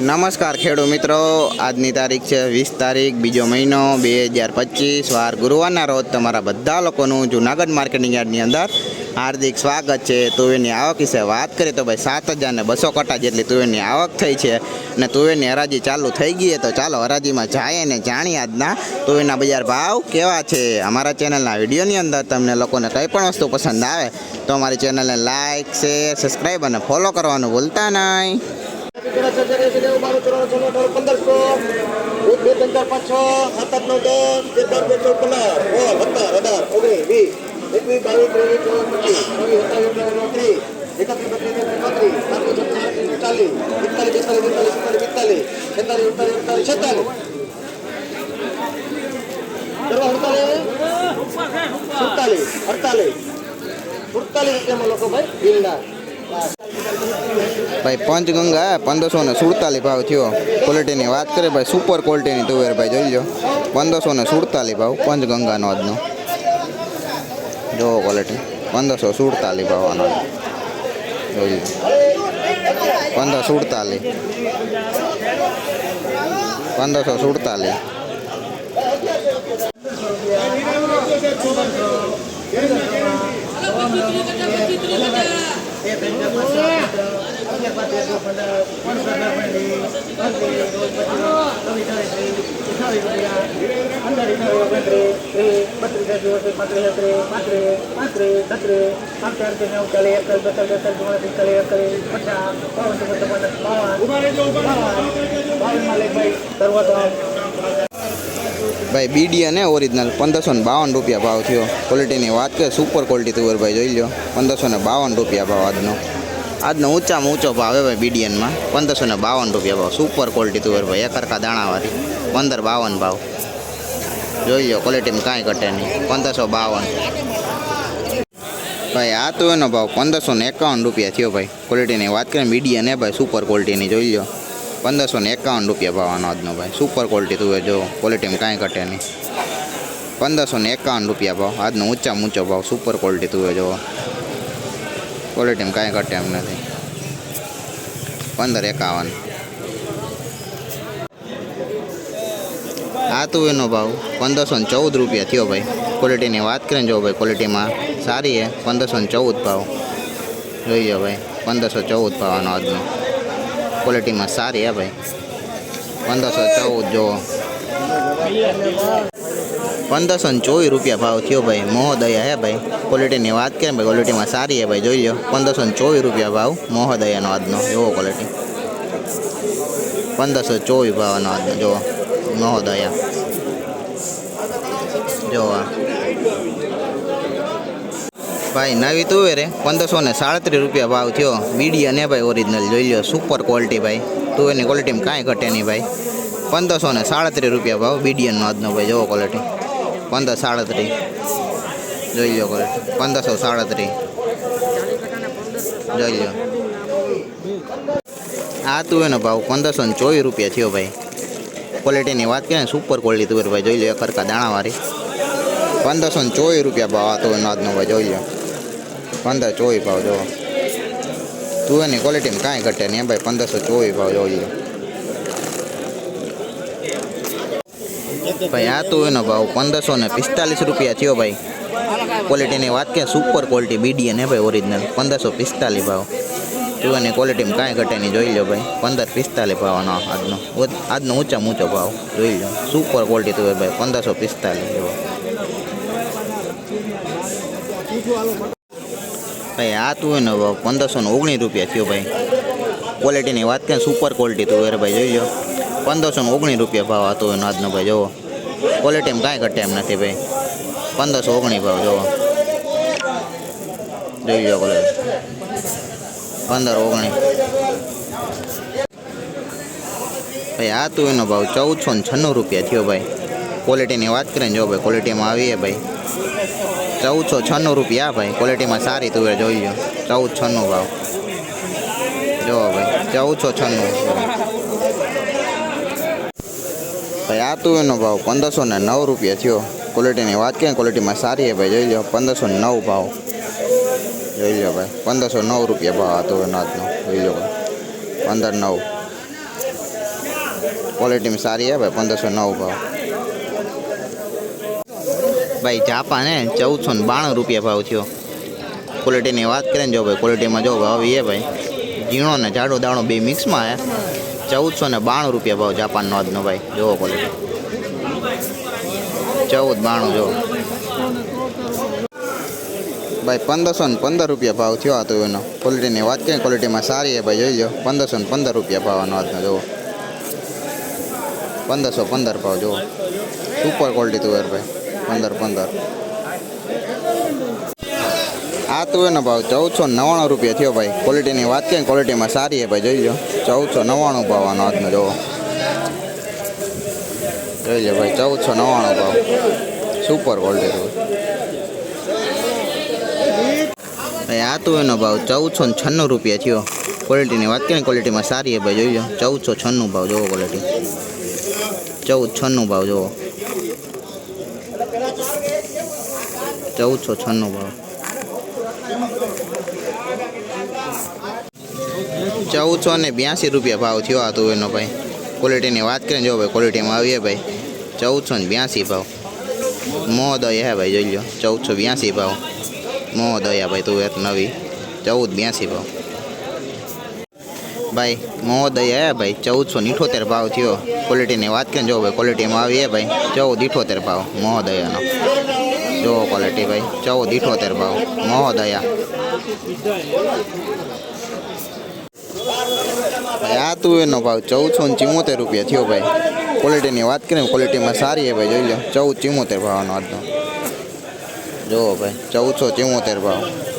નમસ્કાર ખેડૂત મિત્રો. આજની તારીખ છે વીસ તારીખ, બીજો મહિનો, બે હજાર પચીસ. વાર ગુરુવારના રોજ તમારા બધા લોકોનું જુનાગઢ માર્કેટિંગ યાર્ડની અંદર હાર્દિક સ્વાગત છે. તુવેરની આવક વિશે વાત કરીએ તો ભાઈ સાત હજાર ને બસો કટા જેટલી તુવેરની આવક થઈ છે અને તુવેરની હરાજી ચાલુ થઈ ગઈ તો ચાલો હરાજીમાં જાય અને જાણીએ આજના તુવેરના બજાર ભાવ કેવા છે. અમારા ચેનલના વિડીયોની અંદર તમને લોકોને કંઈ પણ વસ્તુ પસંદ આવે તો અમારી ચેનલને લાઇક શેર, સબસ્ક્રાઈબ અને ફોલો કરવાનું ભૂલતા નહીં. પંદરસો બે ત્રણ ચાર પાંચ છ સાત આઠ નવ દસ તેર બાર ચૌદ ઓગણીસ વીસ એકવીસ બાવીસ ત્રેવીસ પાંત્રીસ સાતસો છત્રીસ ચાલીસ પિસ્તાલીસ છેતાલીસ અડતાલીસ. અડતાલીસ છેતાલીસ સુડતાલીસ અડતાલીસ સુડતાલીસ લોકો ભાઈ બિલના ભાઈ, પંચગંગા પંદરસો ને સુડતાલીસ ભાવ થયો. ક્વોલિટીની વાત કરીએ ભાઈ સુપર ક્વોલિટીની તુવેર ભાઈ, જોઈ લો પંદરસો ને સુડતાલીસ ભાવ, પંચગંગાનો આજનો. જોવો ક્વોલિટી પંદરસો સુડતાલીસ ભાવ જોઈ લો પંદર સુડતાલીસ. પંદરસો સુડતાલીસ. ભાઈ બીડી અને ઓરિજિનલ પંદરસો ને બાવન રૂપિયા ભાવ થયો. ક્વોલિટીની વાત કે સુપર ક્વોલિટી તુવર ભાઈ જોઈ લો પંદરસો ને બાવન રૂપિયા ભાવ આજનો. આજનો ઊંચામાં ઊંચો ભાવ હે ભાઈ બીડીએનમાં પંદરસો ને બાવન રૂપિયા ભાવ. સુપર ક્વોલિટી તુવેર ભાઈ. એકરકા દાણાવાળી. પંદર બાવન ભાવ. જોઈ લો ક્વોલિટીમાં કાંઈ ઘટે નહીં. પંદરસો બાવન. ભાઈ, આ તો એનો ભાવ પંદરસો ને એકાવન રૂપિયા થયો ભાઈ. ક્વોલિટીની વાત કરીએ મીડિયમ ને ભાઈ સુપર ક્વોલિટીની જોઈ લો પંદરસો ને એકાવન રૂપિયા ભાવનો આજનો ભાઈ. સુપર ક્વોલિટી તું જો. ક્વોલિટીમાં કાંઈ ઘટે નહીં. પંદરસો ને એકાવન રૂપિયા ભાવ. આજનો ઊંચામાં ઊંચો ભાવ. સુપર ક્વોલિટી તું જોવો ક્વોલિટીમાં કાંઈ ઘટે એમ નથી. પંદર એકાવન. આ એનો ભાવ? પંદરસો ને ચૌદ રૂપિયા થયો ભાઈ. ક્વોલિટીની વાત કરીને જો ભાઈ ક્વોલિટીમાં સારી છે. પંદરસો ને ચૌદ ભાવ. જોઈ જાઓ ભાઈ, પંદરસો ચૌદ ભાવ આનો આજનો. ક્વોલિટીમાં સારી હે ભાઈ. પંદરસો ચૌદ જુઓ પંદરસો ને ચોવીસ રૂપિયા ભાવ થયો ભાઈ. મોહદયા હે ભાઈ. ક્વોલિટીની વાત કરીએ ભાઈ? ક્વોલિટીમાં સારી હે ભાઈ. જોઈ લો પંદરસો ને ચોવીસ રૂપિયા ભાવ. મોહદયાનો આજનો. જુઓ ક્વોલિટી પંદરસો ચોવીસ ભાવનો આજનો. જુઓ. મોહદયા જુઓ ભાઈ, નવી તુવેરે પંદરસો ને સાડત્રીસ રૂપિયા ભાવ થયો. બીડી અને ભાઈ ઓરિજિનલ જોઈ લો સુપર ક્વોલિટી ભાઈ. તુવેરની ક્વોલિટીમાં કાંઈ ઘટે નહીં ભાઈ. પંદરસો ને સાડત્રીસ રૂપિયા ભાવ. બીડીએનનો આજનો ભાઈ. જોવો ક્વોલિટી પંદર સાડત્રીસ. જોઈ લો કોઈ પંદરસો સાડત્રીસ. જોઈ લો. આ તુવેરનો ભાવ પંદરસો ને ચોવીસ રૂપિયા થયો ભાઈ. ક્વોલિટીની વાત કરીએ ને સુપર ક્વોલિટી તુવેર ભાઈ. જોઈ લો હરકા દાણાવાળી પંદરસો ને ચોવીસ રૂપિયા ભાવ આ તુવેરનો આજનો ભાઈ, જોઈ લો. પંદર ચોવીસ ભાવ, જોવો. તુવેરની ક્વોલિટીમાં કાંઈ ઘટે નહીં ભાઈ, પંદરસો ચોવીસ ભાવ, જોઈ લો. ભાઈ, આ તો એનો ભાવ પંદરસો ને પિસ્તાલીસ રૂપિયા થયો ભાઈ. ક્વોલિટીની વાત કે સુપર ક્વોલિટી બીડીએન હે ભાઈ ઓરિજિનલ પંદરસો પિસ્તાલીસ ભાવ. તુવેરની ક્વોલિટીમાં કાંઈ ઘટે નહીં, જોઈ લો ભાઈ. પંદર પિસ્તાલીસ ભાવનો આજનો. આજનો ઊંચા ઊંચો ભાવ. જોઈ લો સુપર ક્વોલિટી તુવેર ભાઈ, પંદરસો પિસ્તાલીસ જેવો. ભાઈ, આ તું એનો ભાવ પંદરસો ને ઓગણીસ રૂપિયા થયો ભાઈ. ક્વોલિટીની વાત કે સુપર ક્વોલિટી તું ભાઈ, જોઈ લો પંદરસો ને ઓગણીસ રૂપિયા ભાવ હતો એનો આજનો ભાઈ જોવો ક્વોલિટીમાં કાંઈ ઘટે એમ નથી ભાઈ. પંદરસો ઓગણીસ ભાવ જોવો જોઈ લો ક્વોલિટી પંદર ઓગણીસ ભાઈ, આ તું એનો ભાવ ચૌદસો ને છન્નું રૂપિયા થયો ભાઈ. ક્વોલિટીની વાત કરીને જો ભાઈ ક્વોલિટીમાં આવીએ ભાઈ. ચૌદસો છન્નું રૂપિયા ભાઈ. ક્વોલિટીમાં સારી તુવેર જોઈ લો. ચૌદ છન્નું ભાવ. જો ભાઈ, ચૌદસો છન્નું. ભાઈ, આ તુવેરનો ભાવ પંદરસો ને નવ રૂપિયા થયો. ક્વોલિટીની વાત કરીએ ક્વોલિટીમાં સારી છે ભાઈ, જોઈ લો પંદરસો નવ ભાવ. જોઈ લો ભાઈ, પંદરસો નવ રૂપિયા ભાવ આ તુવેરનો આજનો, જોઈ લો ભાઈ. પંદર નવ. ક્વોલિટીમાં સારી છે ભાઈ, પંદરસો નવ ભાવ. ભાઈ જાપા ને, ચૌદસો ને બાણું રૂપિયા ભાવ થયો. ક્વોલિટીની વાત કરીએ ને, જો ભાઈ ક્વોલિટીમાં જો ભાવ એ ભાઈ. ઝીણો ને જાડો દાણો બે મિક્સમાં હે ચૌદસો ને બાણું રૂપિયા ભાવ જાપાનનો આજનો ભાઈ. જોવો ક્વોલિટી ચૌદ બાણું જો ભાઈ પંદરસો ને પંદર રૂપિયા ભાવ થયો હતો એનો. ક્વોલિટીની વાત કરીએ ક્વોલિટીમાં સારી છે ભાઈ, જોઈ લો. પંદરસો ને પંદર રૂપિયા ભાવનો આજનો, જુઓ. પંદરસો પંદર ભાવ જોવો સુપર ક્વોલિટી તુવેર ભાઈ. પંદર પંદર. આ તો એનો ભાવ ચૌદસો નવ્વાણું રૂપિયા થયો ભાઈ. ક્વોલિટીની વાત કરીએ ક્વોલિટીમાં સારી છે ભાઈ, જોઈ લો. ચૌદસો નવ્વાણું ભાવ આનો આજનો જોવો જોઈ લો ભાઈ, ચૌદસો નવ્વાણું ભાવ. સુપર ક્વોલિટી ભાઈ. આ તો એનો ભાવ ચૌદસો છન્નું રૂપિયા થયો. ક્વોલિટીની વાત કરીએ ક્વોલિટીમાં સારી છે ભાઈ, જોઈ ચૌદસો છન્નું ભાવ જોવો ક્વોલિટી ચૌદ છન્નું ભાવ જોવો ચૌદસો છન્નું ભાવ. ચૌદસો ને બ્યાસી રૂપિયા ભાવ થયો આ તો એનો ભાઈ. ક્વોલિટીની વાત કરીને જો ભાઈ ક્વોલિટીમાં આવીએ ભાઈ. ચૌદસો ને બ્યાસી ભાવ. મોદયા હે ભાઈ, જોઈ લો ચૌદસો બ્યાસી ભાવ. મોદયા ભાઈ તું એક નવી ચૌદ બ્યાસી ભાવ. ભાઈ મોદયા હે ભાઈ ચૌદસો ને ઇઠોતેર ભાવ થયો. ક્વોલિટીની વાત કરીને જો ભાઈ ક્વોલિટીમાં આવીએ ભાઈ. ચૌદ ઇઠોતેર ભાવ મોદયાનો જો ક્વોલિટી ભાઈ ચૌદ ઇઠોતેર ભાવ મોહદયા ભાઈ, આ તું એનો ભાવ ચૌદસો ને ચિમોતેર રૂપિયા થયો ભાઈ. ક્વોલિટીની વાત કરીને ક્વોલિટીમાં સારી છે ભાઈ, જોઈ લો ચૌદ ચિમોતેર ભાવનો આજનો. જુઓ ભાઈ, ચૌદસો ચિમોતેર ભાવ.